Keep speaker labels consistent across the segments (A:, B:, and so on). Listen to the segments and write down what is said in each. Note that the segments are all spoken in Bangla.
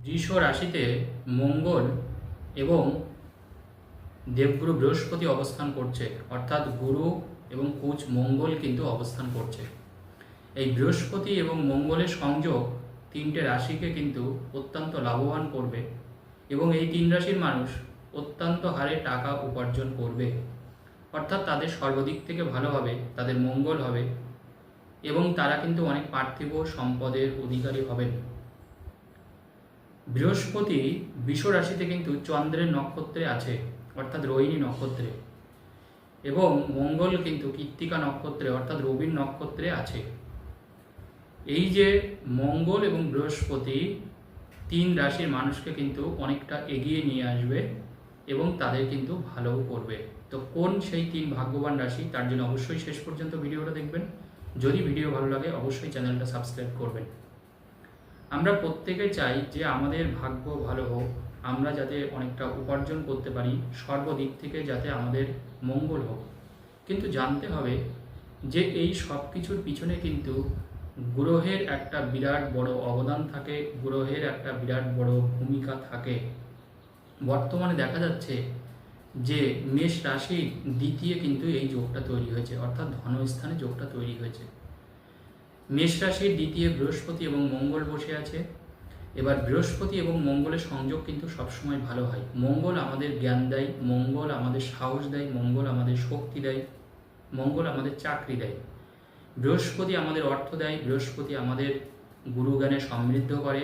A: বৃষ রাশিতে মঙ্গল এবং দেবগুরু বৃহস্পতি অবস্থান করছে। অর্থাৎ গুরু এবং কুচ মঙ্গল কিন্তু অবস্থান করছে। এই বৃহস্পতি এবং মঙ্গলের সংযোগ তিনটে রাশিকে কিন্তু অত্যন্ত লাভবান করবে এবং এই তিন রাশির মানুষ অত্যন্ত হারে টাকা উপার্জন করবে। অর্থাৎ তাদের সর্বদিক থেকে ভালো হবে, তাদের মঙ্গল হবে এবং তারা কিন্তু অনেক পার্থিব সম্পদের অধিকারী হবেন। বৃহস্পতি বিষ রাশিতে কিন্তু চন্দ্রের নক্ষত্রে আছে, অর্থাৎ রোহিণী নক্ষত্রে। এবং মঙ্গল কিন্তু কৃত্তিকা নক্ষত্রে, অর্থাৎ রবির নক্ষত্রে আছে। এই যে মঙ্গল এবং বৃহস্পতি তিন রাশির মানুষকে কিন্তু অনেকটা এগিয়ে নিয়ে আসবে এবং তাদের কিন্তু ভালোও করবে। তো কোন সেই তিন ভাগ্যবান রাশি, তার জন্য অবশ্যই শেষ পর্যন্ত ভিডিওটা দেখবেন। যদি ভিডিও ভালো লাগে, অবশ্যই চ্যানেলটা সাবস্ক্রাইব করবেন। আমরা প্রত্যেকে চাই যে আমাদের ভাগ্য ভালো হোক, আমরা যাতে অনেকটা উপার্জন করতে পারি, সর্বদিক থেকে যাতে আমাদের মঙ্গল হোক। কিন্তু জানতে হবে যে এই সব কিছুর পিছনে কিন্তু গ্রহের একটা বিরাট বড় অবদান থাকে, গ্রহের একটা বিরাট বড় ভূমিকা থাকে। বর্তমানে দেখা যাচ্ছে যে মেষ রাশির দ্বিতীয় কিন্তু এই যোগটা তৈরি হয়েছে, অর্থাৎ ধনস্থানে যোগটা তৈরি হয়েছে। মেষ রাশির দ্বিতীয় বৃহস্পতি এবং মঙ্গল বসে আছে। এবার বৃহস্পতি এবং মঙ্গলের সংযোগ কিন্তু সবসময় ভালো হয়। মঙ্গল আমাদের জ্ঞান দেয়, মঙ্গল আমাদের সাহস দেয়, মঙ্গল আমাদের শক্তি দেয়, মঙ্গল আমাদের চাকরি দেয়। বৃহস্পতি আমাদের অর্থ দেয়, বৃহস্পতি আমাদের গুরুজ্ঞানে সমৃদ্ধ করে,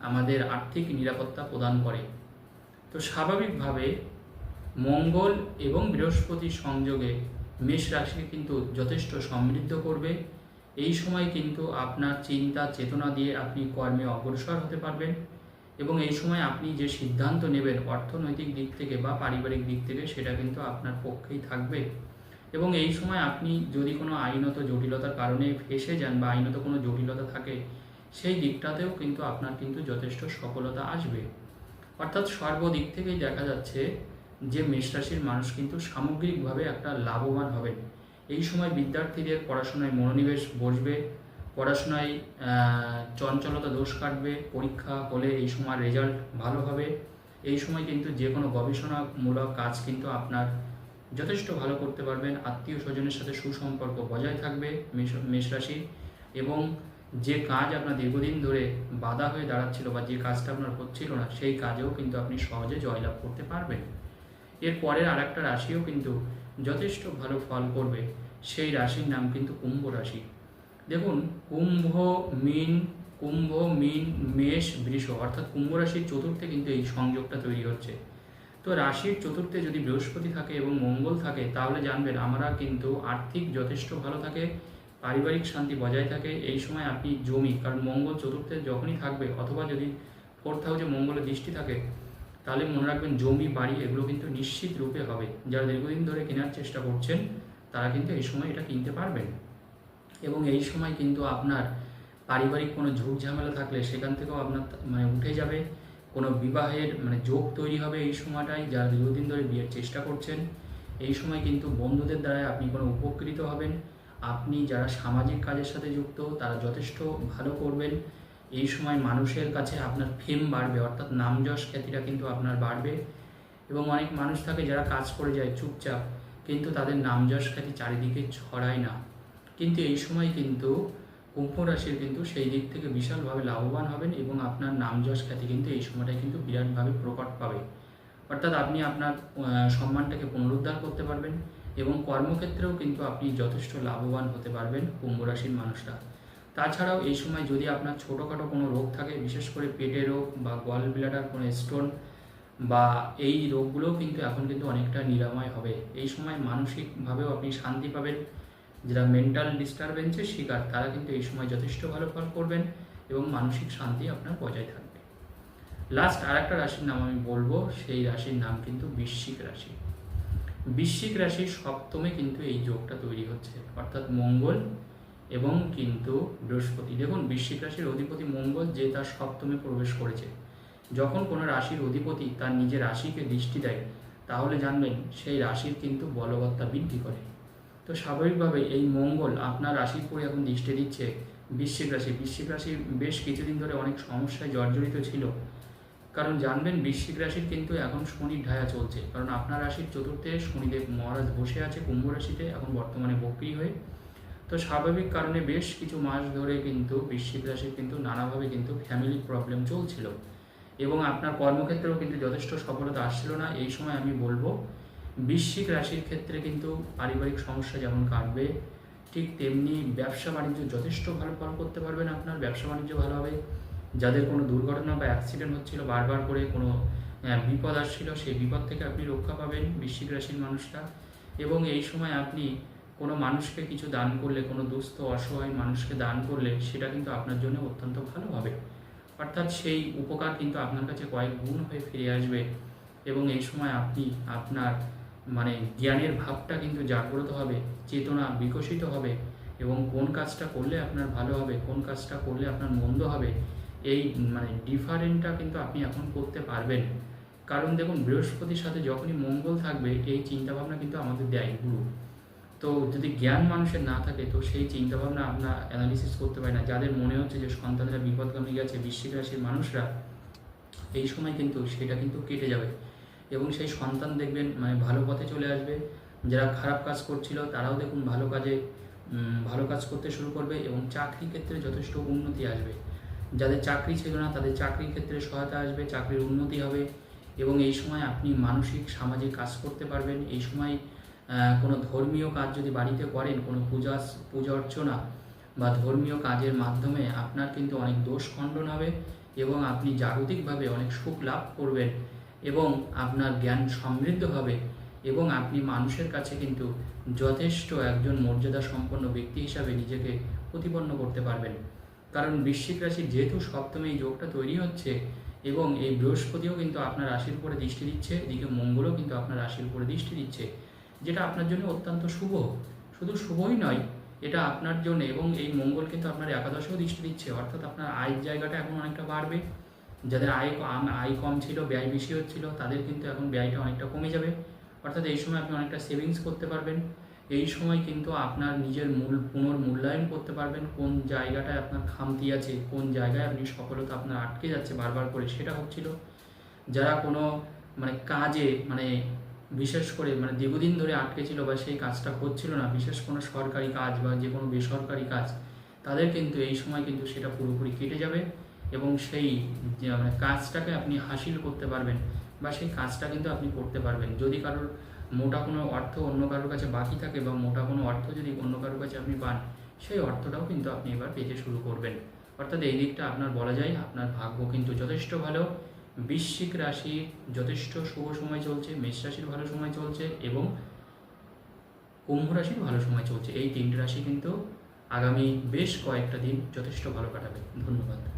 A: আমাদের আর্থিক নিরাপত্তা প্রদান করে। তো স্বাভাবিকভাবে মঙ্গল এবং বৃহস্পতির সংযোগে মেষ রাশিকে কিন্তু যথেষ্ট সমৃদ্ধ করবে। এই সময় কিন্তু আপনার চিন্তা, চেতনা দিয়ে আপনি কর্মে অগ্রসর হতে পারবেন এবং এই সময় আপনি যে সিদ্ধান্ত নেবেন অর্থনৈতিক দিক থেকে বা পারিবারিক দিক থেকে সেটা কিন্তু আপনার পক্ষেই থাকবে। এবং এই সময় আপনি যদি কোনো আইনত জটিলতার কারণে ফেসে যান বা আইনত কোনো জটিলতা থাকে, সেই দিকটাতেও কিন্তু আপনার কিন্তু যথেষ্ট সফলতা আসবে। অর্থাৎ সর্বদিক থেকেই দেখা যাচ্ছে যে মেষ রাশির মানুষ কিন্তু সামগ্রিকভাবে একটা লাভবান হবেন। এই সময় বিদ্যার্থীদের পড়াশোনায় মনোনিবেশ বসবে, পড়াশোনায় চঞ্চলতা দোষ কাটবে, পরীক্ষা হলে এই সময় রেজাল্ট ভালো হবে। এই সময় কিন্তু যে কোনো গবেষণামূলক কাজ কিন্তু আপনার যথেষ্ট ভালো করতে পারবেন। আত্মীয় স্বজনের সাথে সুসম্পর্ক বজায় থাকবে মেষ মেষ রাশি এবং যে কাজ আপনার দীর্ঘদিন ধরে বাধা হয়ে দাঁড়াচ্ছিল বা যে কাজটা আপনার হচ্ছিল না, সেই কাজেও কিন্তু আপনি সহজে জয়লাভ করতে পারবেন। এর পরের আর একটা রাশিও কিন্তু যথেষ্ট ভালো ফল করবে। সেই রাশির নাম কিন্তু কুম্ভ রাশি। দেখুন, কুম্ভ, মিন কুম্ভ, মিন, মেষ, বৃষ, অর্থাৎ কুম্ভ রাশির চতুর্থে কিন্তু এই সংযোগটা তৈরি হচ্ছে। তো রাশির চতুর্থে যদি বৃহস্পতি থাকে এবং মঙ্গল থাকে, তাহলে জানবেন আমরা কিন্তু আর্থিক যথেষ্ট ভালো থাকে, পারিবারিক শান্তি বজায় থাকে, এই সময় আপনি জমি, কারণ মঙ্গল চতুর্থে যখনই থাকবে, অথবা যদি ফোর্থ হাউসে মঙ্গলের দৃষ্টি থাকে তাহলে মনে রাখবেন জমি, বাড়ি এগুলো কিন্তু নিশ্চিত রূপে হবে। যারা দীর্ঘদিন ধরে কেনার চেষ্টা করছেন, তারা কিন্তু এই সময় এটা কিনতে পারবেন। এবং এই সময় কিন্তু আপনার পারিবারিক কোনো ঝুঁক ঝামেলা থাকলে সেখান থেকেও আপনার মানে উঠে যাবে। কোনো বিবাহের মানে যোগ তৈরি হবে এই সময়টায়, যারা দীর্ঘদিন ধরে বিয়ের চেষ্টা করছেন, এই সময় কিন্তু বন্ধুদের দ্বারা আপনি কোনো উপকৃত হবেন। আপনি যারা সামাজিক কাজের সাথে যুক্ত, তারা যথেষ্ট ভালো করবেন। এই সময় মানুষের কাছে আপনার ফেম বাড়বে, অর্থাৎ নাম যশ খ্যাতিটা কিন্তু আপনার বাড়বে। এবং অনেক মানুষ থাকে যারা কাজ করে যায় চুপচাপ, কিন্তু তাদের নাম যশ খ্যাতি চারিদিকে ছড়ায় না। কিন্তু এই সময় কিন্তু কুম্ভ রাশির কিন্তু সেই দিক থেকে বিশালভাবে লাভবান হবেন এবং আপনার নাম যশ খ্যাতি কিন্তু এই সময়টায় কিন্তু বিরাটভাবে প্রকট পাবে। অর্থাৎ আপনি আপনার সম্মানটাকে পুনরুদ্ধার করতে পারবেন এবং কর্মক্ষেত্রেও কিন্তু আপনি যথেষ্ট লাভবান হতে পারবেন কুম্ভ রাশির মানুষরা। তাছাড়াও এই সময় যদি আপনার ছোটোখাটো কোনো রোগ থাকে, বিশেষ করে পেটের রোগ বা গল ব্লাডার কোনো স্টোন বা এই রোগগুলোও কিন্তু এখন কিন্তু অনেকটা নিরাময় হবে। এই সময় মানসিকভাবেও আপনি শান্তি পাবেন। যারা মেন্টাল ডিস্টারবেন্সের শিকার, তারা কিন্তু এই সময় যথেষ্ট ভালো ফল করবেন এবং মানসিক শান্তি আপনার বজায় থাকবে। লাস্ট আর একটা রাশির নাম আমি বলব, সেই রাশির নাম কিন্তু বৃশ্চিক রাশি। বৃশ্চিক রাশির সপ্তমে কিন্তু এই যোগটা তৈরি হচ্ছে। অর্থাৎ মঙ্গল এবং কিন্তু বৃহস্পতি। দেখুন, বৃশ্চিক রাশির অধিপতি মঙ্গল যে তার সপ্তমে প্রবেশ করেছে। যখন কোনো রাশির অধিপতি তার নিজের রাশিকে দৃষ্টি দেয়, তাহলে জানবেন সেই রাশির কিন্তু বলবত্তা বৃদ্ধি করে। তো স্বাভাবিকভাবে এই মঙ্গল আপনার রাশির পরে এখন দৃষ্টি দিচ্ছে বৃশ্চিক রাশি। বৃশ্চিক রাশি বেশ কিছুদিন ধরে অনেক সমস্যায় জর্জরিত ছিল। কারণ জানবেন বৃশ্চিক রাশির কিন্তু এখন শনির ঢায়া চলছে। কারণ আপনার রাশির চতুর্থে শনিদেব মহারাজ বসে আছে কুম্ভ রাশিতে, এখন বর্তমানে বক্রি হয়ে তো স্বাভাবিক কারণে বেশ কিছু মাস ধরে কিন্তু বৃশ্চিক রাশির কিন্তু নানাভাবে কিন্তু ফ্যামিলি প্রবলেম চলছিল। এবং আপনার কর্মক্ষেত্রেও কিন্তু যথেষ্ট সফলতা আসছিল না। এই সময় আমি বলব, বৃশ্চিক রাশির ক্ষেত্রে কিন্তু পারিবারিক সমস্যা যেমন কাটবে, ঠিক তেমনি ব্যবসা বাণিজ্য যথেষ্ট ভালো ফল করতে পারবেন আপনার, ব্যবসা বাণিজ্য ভালো হবে। যাদের কোনো দুর্ঘটনা বা অ্যাক্সিডেন্ট হচ্ছিল, বারবার করে কোনো বিপদ আসছিল, সেই বিপদ থেকে আপনি রক্ষা পাবেন বৃশ্চিক রাশির মানুষরা। এবং এই সময় আপনি কোনো মানুষকে কিছু দান করলে, কোনো দুস্থ, অসহায় মানুষকে দান করলে সেটা কিন্তু আপনার জন্য অত্যন্ত ভালো হবে। অর্থাৎ সেই উপকার কিন্তু আপনার কাছে কয়েক গুণ হয়ে ফিরে আসবে এবং এই সময় আপনি আপনার মানে জ্ঞানের ভাবটা কিন্তু জাগ্রত হবে, চেতনা বিকশিত হবে এবং কোন কাজটা করলে আপনার ভালো হবে, কোন কাজটা করলে আপনার মন্দ হবে, এই মানে ডিফারেন্টটা কিন্তু আপনি এখন করতে পারবেন। কারণ দেখুন, বৃহস্পতির সাথে যখনই মঙ্গল থাকবে, এই চিন্তাভাবনা কিন্তু আমাদের দেয় গুরু। তো যদি জ্ঞান মানুষের না থাকে, তো সেই চিন্তাভাবনা আপনার অ্যানালিসিস করতে পারে না। যাদের মনে হচ্ছে যে সন্তানেরা বিপদগামী গেছে, বৃশ্চিক রাশির মানুষরা, এই সময় কিন্তু সেটা কিন্তু কেটে যাবে। এবং সেই সন্তান দেখবেন মানে ভালো পথে চলে আসবে। যারা খারাপ কাজ করছিল, তারাও দেখুন ভালো কাজে ভালো কাজ করতে শুরু করবে এবং চাকরি ক্ষেত্রে যথেষ্ট উন্নতি আসবে। যাদের চাকরি ছিল না, তাদের চাকরির ক্ষেত্রে সহায়তা আসবে, চাকরির উন্নতি হবে। এবং এই সময় আপনি মানসিক, সামাজিক কাজ করতে পারবেন। এই সময় কোনো ধর্মীয় কাজ যদি বাড়িতে করেন, কোনো পূজা পূজা অর্চনা বা ধর্মীয় কাজের মাধ্যমে আপনার কিন্তু অনেক দোষ খণ্ডন হবে এবং আপনি জাগতিকভাবে অনেক সুখ লাভ করবেন এবং আপনার জ্ঞান সমৃদ্ধ হবে এবং আপনি মানুষের কাছে কিন্তু যথেষ্ট একজন মর্যাদা সম্পন্ন ব্যক্তি হিসাবে নিজেকে প্রতিপন্ন করতে পারবেন। কারণ বৃশ্চিক রাশির যেহেতু সপ্তমে এই যোগটা তৈরি হচ্ছে এবং এই বৃহস্পতিও কিন্তু আপনার রাশির উপরে দৃষ্টি দিচ্ছে, এদিকে মঙ্গলও কিন্তু আপনার রাশির উপরে দৃষ্টি দিচ্ছে। যেটা আপনার জন্য অত্যন্ত শুভ। শুধু শুভই নয়, এটা আপনার জন্য এবং এই মঙ্গল কিন্তু আপনার একাদশেও দৃষ্টি দিচ্ছে। অর্থাৎ আপনার আয়ের জায়গাটা এখন অনেকটা বাড়বে। যাদের আয় আয় কম ছিল, ব্যয় বেশি হচ্ছিল, তাদের কিন্তু এখন ব্যয়টা অনেকটা কমে যাবে। অর্থাৎ এই সময় আপনি অনেকটা সেভিংস করতে পারবেন। এই সময় কিন্তু আপনার নিজের মূল পুনর্মূল্যায়ন করতে পারবেন। কোন জায়গাটায় আপনার খামতি আছে, কোন জায়গায় আপনি সফলতা আপনার আটকে যাচ্ছে বারবার করে, সেটা হচ্ছিল যারা কোনো মানে কাজে মানে বিশেষ করে মানে দীর্ঘদিন ধরে আটকে ছিল বা সেই কাজটা হচ্ছিল না, বিশেষ কোনো সরকারি কাজ বা যে কোনো বেসরকারি কাজ, তাদের কিন্তু এই সময় কিন্তু সেটা পুরোপুরি কেটে যাবে এবং সেই মানে কাজটাকে আপনি হাসিল করতে পারবেন বা সেই কাজটা কিন্তু আপনি করতে পারবেন। যদি কারোর মোটা কোনো অর্থ অন্য কারোর কাছে বাকি থাকে বা মোটা কোনো অর্থ যদি অন্য কারোর কাছে আপনি পান, সেই অর্থটাও কিন্তু আপনি এবার পেতে শুরু করবেন। অর্থাৎ এই দিকটা আপনার বলা যায়, আপনার ভাগ্য কিন্তু যথেষ্ট ভালো। বৃশ্চিক রাশি যথেষ্ট শুভ সময় চলছে, মেষ রাশির ভালো সময় চলছে এবং কুম্ভ রাশির ভালো সময় চলছে। এই তিনটে রাশি কিন্তু আগামী বেশ কয়েকটা দিন যথেষ্ট ভালো কাটাবে। ধন্যবাদ।